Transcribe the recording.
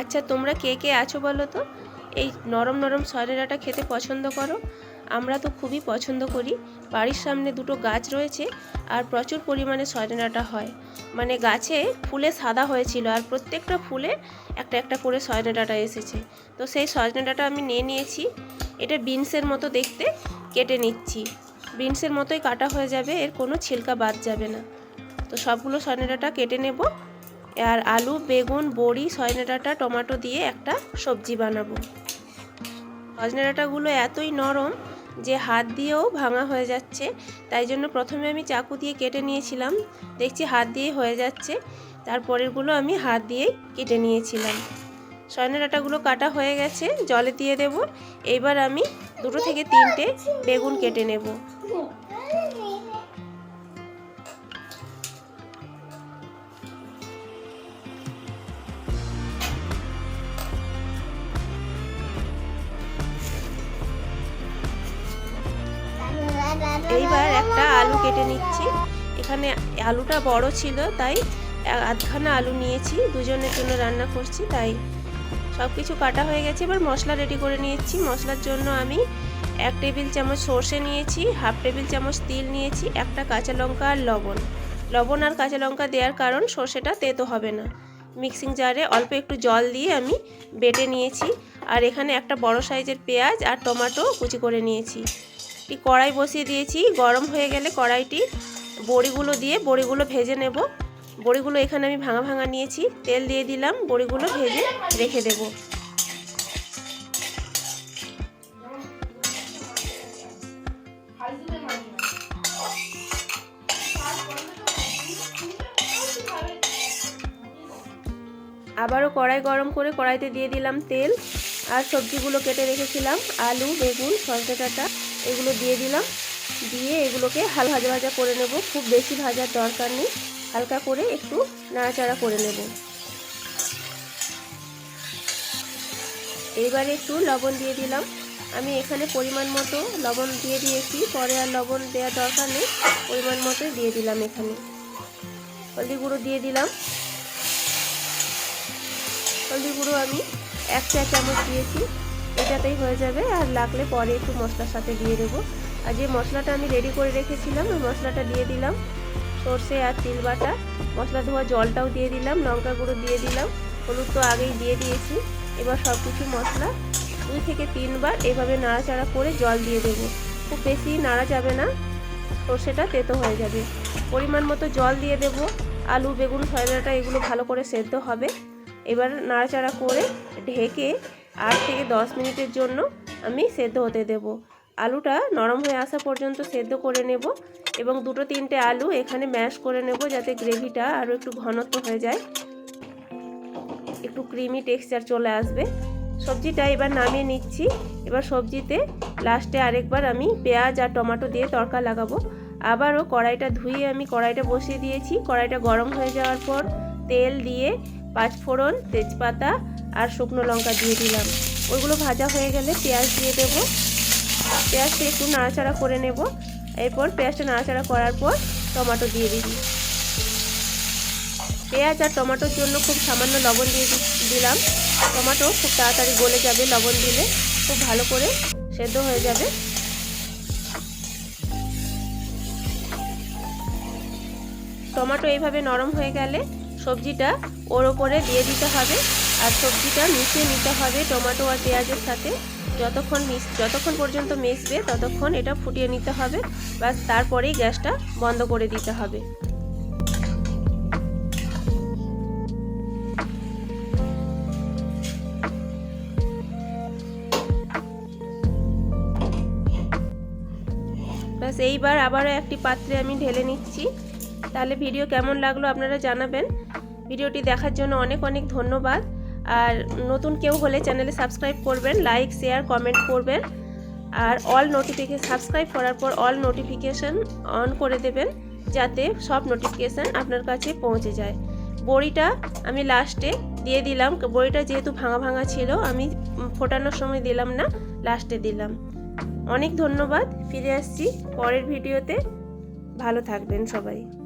আচ্ছা তোমরা কে কে আছো বলো তো? এই নরম নরম সয়নে ডাঁটা খেতে পছন্দ করো। আমরা তো খুবই পছন্দ করি। বাড়ির সামনে দুটো গাছ রয়েছে আর প্রচুর পরিমাণে সয়নে ডাঁটা হয়। মানে গাছে ফুলে সাদা হয়েছিল আর প্রত্যেকটা ফুলে একটা একটা করে সয়নে ডাঁটা এসেছে। তো সেই সজনে ডাঁটা আমি নিয়ে নিয়েছি। এটা বিনসের মতো দেখতে। কেটে নিচ্ছি। বিনসের মতোই কাটা হয়ে যাবে। এর কোনো ছিলকা বাদ যাবে না। তো সবগুলো সজনে ডাঁটা কেটে নেব। আর আলু, বেগুন, বড়ি, সজনে ডাঁটা, টমেটো দিয়ে একটা সবজি বানাবো। সজনে ডাঁটাগুলো এতই নরম যে হাত দিয়েও ভাঙা হয়ে যাচ্ছে, তাই জন্য প্রথমে আমি চাকু দিয়ে কেটে নিয়েছিলাম। দেখছি হাত দিয়ে হয়ে যাচ্ছে তারপরেরগুলো আমি হাত দিয়েই কেটে নিয়েছিলাম। সজনে ডাঁটাগুলো কাটা হয়ে গেছে, জলে দিয়ে দেব। এইবার আমি দুটো থেকে তিনটে বেগুন কেটে নেব। এইবার একটা আলু কেটে নিচ্ছি। এখানে আলুটা বড় ছিল, তাই আধখানা আলু নিয়েছি। দুজনের জন্য রান্না করছি, তাই সব কিছু কাটা হয়ে গেছে। এবার মশলা রেডি করে নিয়েছি। মশলার জন্য আমি এক টেবিল চামচ সর্ষে নিয়েছি, হাফ টেবিল চামচ তিল নিয়েছি, একটা কাঁচা লঙ্কা আর লবণ। লবণ আর কাঁচা লঙ্কা দেওয়ার কারণ সর্ষেটা তেতো হবে না। মিক্সিং জারে অল্প একটু জল দিয়ে আমি বেটে নিয়েছি। আর এখানে একটা বড় সাইজের পেঁয়াজ আর টমেটো কুচি করে নিয়েছি। একটি কড়াই বসিয়ে দিয়েছি। গরম হয়ে গেলে কড়াইটি বড়িগুলো দিয়ে বড়িগুলো ভেজে নেব। বড়িগুলো এখানে আমি ভাঙা ভাঙা নিয়েছি। তেল দিয়ে দিলাম, বড়িগুলো ভেজে রেখে দেব। আবারও কড়াই গরম করে কড়াইতে দিয়ে দিলাম তেল। আর সবজিগুলো কেটে রেখেছিলাম, আলু, বেগুন সজনে ডাঁটা এগুলো দিয়ে দিলাম। দিয়ে এগুলোকে হাল ভাজা ভাজা করে নেব। খুব বেশি ভাজার দরকার নেই। হালকা করে একটু নাড়াচাড়া করে নেব। এইবারে একটু লবণ দিয়ে দিলাম। আমি এখানে পরিমাণ মতো লবণ দিয়ে দিয়েছি। পরে আর লবণ দেওয়ার দরকার নেই। পরিমাণ মতোই দিয়ে দিলাম এখানে। হলদি গুঁড়ো দিয়ে দিলাম। হলদি গুঁড়ো আমি এক চা চামচ দিয়েছি। এটাতেই হয়ে যাবে। আর লাগলে পরে একটু মশলার সাথে দিয়ে দেবো। আর যে মশলাটা আমি রেডি করে রেখেছিলাম, ওই মশলাটা দিয়ে দিলাম। সর্ষে আর তিল বাটা। মশলা ধোয়া জলটাও দিয়ে দিলাম লঙ্কা গুঁড়ো দিয়ে দিলাম। হলুদ তো আগেই দিয়ে দিয়েছি। এবার সব কিছু মশলা দুই থেকে তিনবার এভাবে নাড়াচাড়া করে জল দিয়ে দেবো। খুব বেশি নাড়া যাবে না। সর্ষেটা তেতো হয়ে যাবে। পরিমাণ মতো জল দিয়ে দেবো। আলু, বেগুন সয়লাটা এগুলো ভালো করে সেদ্ধ হবে। এবার নাড়াচাড়া করে ঢেকে আট থেকে দশ মিনিটের জন্য আমি সেদ্ধ হতে দেব। আলুটা নরম হয়ে আসা পর্যন্ত সেদ্ধ করে নেব এবং দুটো তিনটে আলু এখানে ম্যাশ করে নেব যাতে গ্রেভিটা আরও একটু ঘনত্ব হয়ে যায়। একটু ক্রিমি টেক্সচার চলে আসবে। সবজিটা এবার নামিয়ে নিচ্ছি। এবার সবজিতে লাস্টে আরেকবার আমি পেঁয়াজ আর টমেটো দিয়ে তড়কা লাগাবো। আবারও কড়াইটা ধুয়ে আমি কড়াইটা বসিয়ে দিয়েছি। কড়াইটা গরম হয়ে যাওয়ার পর তেল দিয়ে পাঁচফোড়ন তেজপাতা আর শুকনো লঙ্কা দিয়ে দিলাম। ওইগুলো ভাজা হয়ে গেলে পেঁয়াজ দিয়ে দেব। পেঁয়াজটা একটু নাড়াচাড়া করে নেব। এরপর পেঁয়াজটা নাড়াচাড়া করার পর টমেটো দিয়ে দিবি। পেঁয়াজ আর টমেটোর জন্য খুব সামান্য লবণ দিয়ে দিলাম। টমেটো খুব তাড়াতাড়ি গলে যাবে লবণ দিলে। খুব ভালো করে সেদ্ধ হয়ে যাবে। টমেটো এইভাবে নরম হয়ে গেলে সবজিটা ওর ওপরে দিয়ে দিতে হবে। আর সবজিটা মিশিয়ে নিতে হবে টমেটো আর পেঁয়াজের সাথে। যতক্ষণ মিশ, যতক্ষণ পর্যন্ত মিশবে ততক্ষণ এটা ফুটিয়ে নিতে হবে। বাস তারপরেই গ্যাসটা বন্ধ করে দিতে হবে। ব্যাস, এইবার আবারও একটি পাত্রে আমি ঢেলে নিচ্ছি। তাহলে ভিডিও কেমন লাগল আপনারা জানাবেন। ভিডিওটি দেখার জন্য অনেক অনেক ধন্যবাদ। আর নতুন কেউ হলে চ্যানেলে সাবস্ক্রাইব করবেন, লাইক, শেয়ার, কমেন্ট করবেন। আর অল নোটিফিকেশন সাবস্ক্রাইব করার পর অল নোটিফিকেশান অন করে দেবেন, যাতে সব নোটিফিকেশান আপনার কাছে পৌঁছে যায়। বড়িটা আমি লাস্টে দিয়ে দিলাম। বড়িটা যেহেতু ভাঙা ভাঙা ছিল, আমি ফোটানোর সময় দিলাম না লাস্টে দিলাম। অনেক ধন্যবাদ। ফিরে আসছি পরের ভিডিওতে। ভালো থাকবেন সবাই।